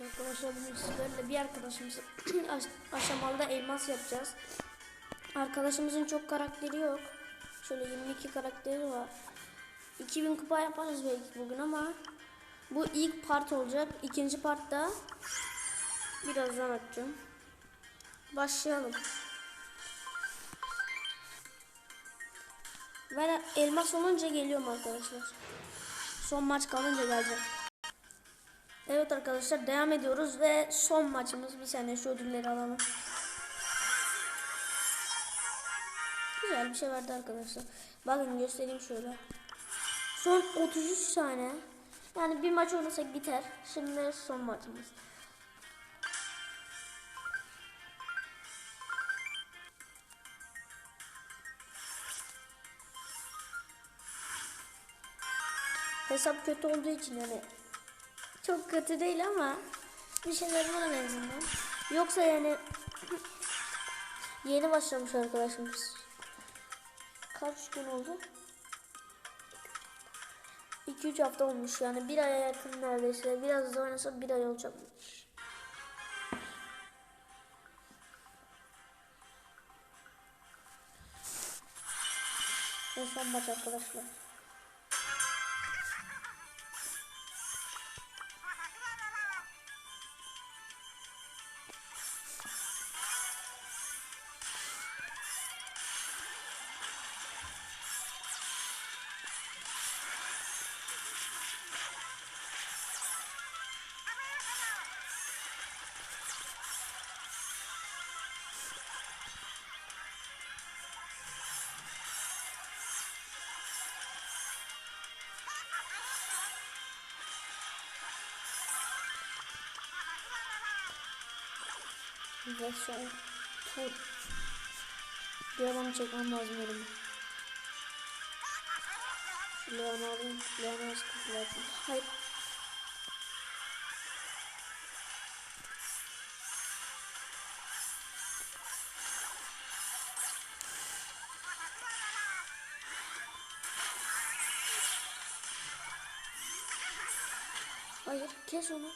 Arkadaşlar bugün sizlerle bir arkadaşımız aş- aşamalı elmas yapacağız. Arkadaşımızın çok karakteri yok. Şöyle 22 karakteri var. 2000 kupa yaparız belki bugün ama bu ilk part olacak. İkinci partta birazdan açacağım. Başlayalım. Ben elmas olunca geliyorum arkadaşlar. Son maç kalınca geleceğim. Evet arkadaşlar devam ediyoruz ve son maçımız bir saniye şu ödülleri alalım. Güzel bir şey verdi arkadaşlar. Bakın göstereyim şöyle. Son 33 saniye. Yani bir maç olursak biter. Şimdi son maçımız. Hesap kötü olduğu için yani çok kötü değil ama bir şeyler var en azından. Yoksa yani yeni başlamış arkadaşımız. Kaç gün oldu? 2-3 hafta olmuş yani bir aya yakın neredeyse. Biraz da oynasa bir ay olacakmış. Ve son maç arkadaşlar. Ve son tur. Bir adam çekmem lazım benim. Şu Leon'u alayım. Leon'u az kapılatayım. Hayır. Hayır, kes onu.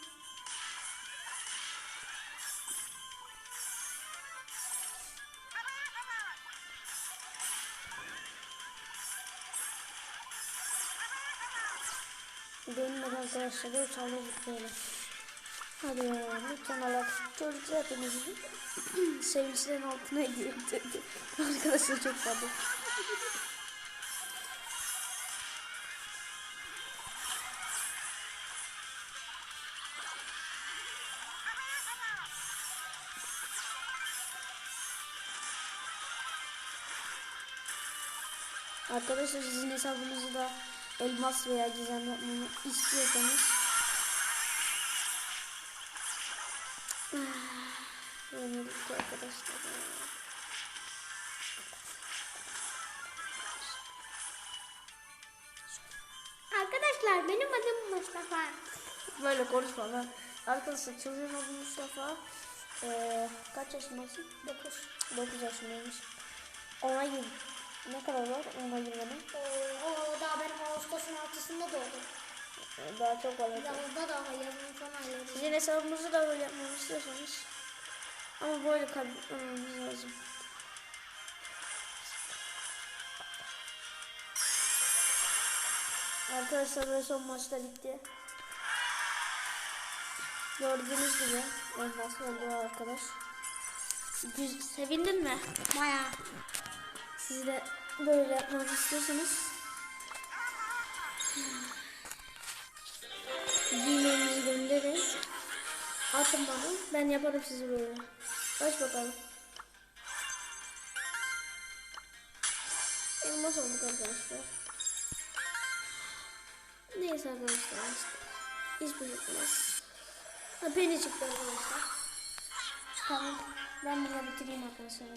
Dönmeden arkadaşlar böyle çalıyoruz böyle. Hadi ya lütfen Allah çocuk üzüldü. Sevinçlerin altına ediyor dedi. Arkadaşlar çok pardon. Arkadaşlar sizin hesabınızı da elmas veya gizem yapmamı istiyorsanız Yeni bitti arkadaşlar. Arkadaşlar benim adım Mustafa. Böyle konuşma lan. Arkadaşlar çocuğun adı Mustafa. Ee, kaç yaşındasın? 9. 9 yaşındaymış. Ona gir. Ne kadar var ona girmenin? Oo, o daha benim Ağustos'un altısında doğdu. Daha çok var. Yazında daha yazın son ayları. Sizin hesabınızı da böyle yapmamı istiyorsanız ama böyle kaybetmemiz lazım. Arkadaşlar böyle son maçta bitti. Gördüğünüz gibi elmas oldu arkadaş. Güz sevindin mi? Baya. Siz de böyle yapmak istiyorsanız Gmail'inizi gönderin. Atın bana. Ben yaparım sizi böyle. Aç bakalım. Elmas olduk arkadaşlar. Neyse arkadaşlar işte. Hiçbir şey çıkmaz. Ha beni çıktı arkadaşlar. Tamam. Ben bunu bitireyim arkadaşlar.